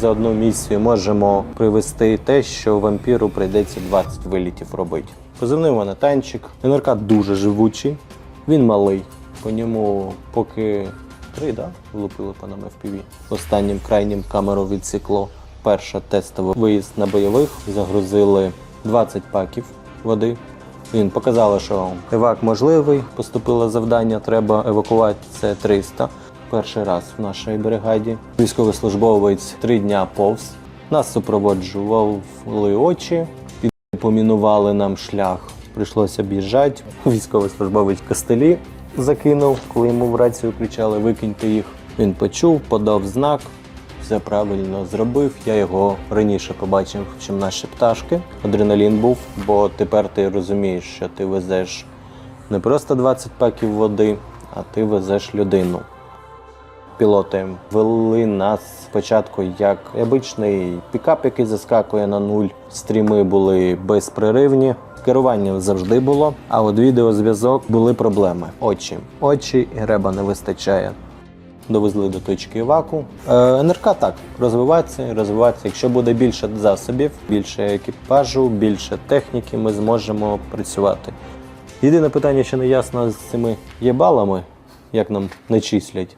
За одну місію можемо привести те, що вампіру прийдеться 20 вилітів робити. Позивний у мене танчик. НРК дуже живучий, він малий. По ньому поки три, да? влупили по нам FPV. Останнім крайнім камеру відсікло. Перша тестовий виїзд на бойових. Загрузили 20 паків води. Він показав, що евак можливий. Поступило завдання, треба евакувати. Це 300. Перший раз в нашій бригаді. Військовослужбовець три дня повз. Нас супроводжували очі, під- помінували нам шлях. Прийшлося об'їжджати. Військовослужбовець костелі закинув, коли йому в рацію кричали викиньте їх. Він почув, подав знак, все правильно зробив. Я його раніше побачив, чим наші пташки. Адреналін був, бо тепер ти розумієш, що ти везеш не просто 20 паків води, а ти везеш людину. Пілоти вели нас спочатку як обичний пікап, який заскакує на нуль. Стріми були безпреривні. Керування завжди було, а от відеозв'язок були проблеми. Очі. Очі і реба не вистачає. Довезли до точки еваку. Е, НРК так розвивається розвивається. Якщо буде більше засобів, більше екіпажу, більше техніки, ми зможемо працювати. Єдине питання, що не ясно з цими єбалами, як нам не числять.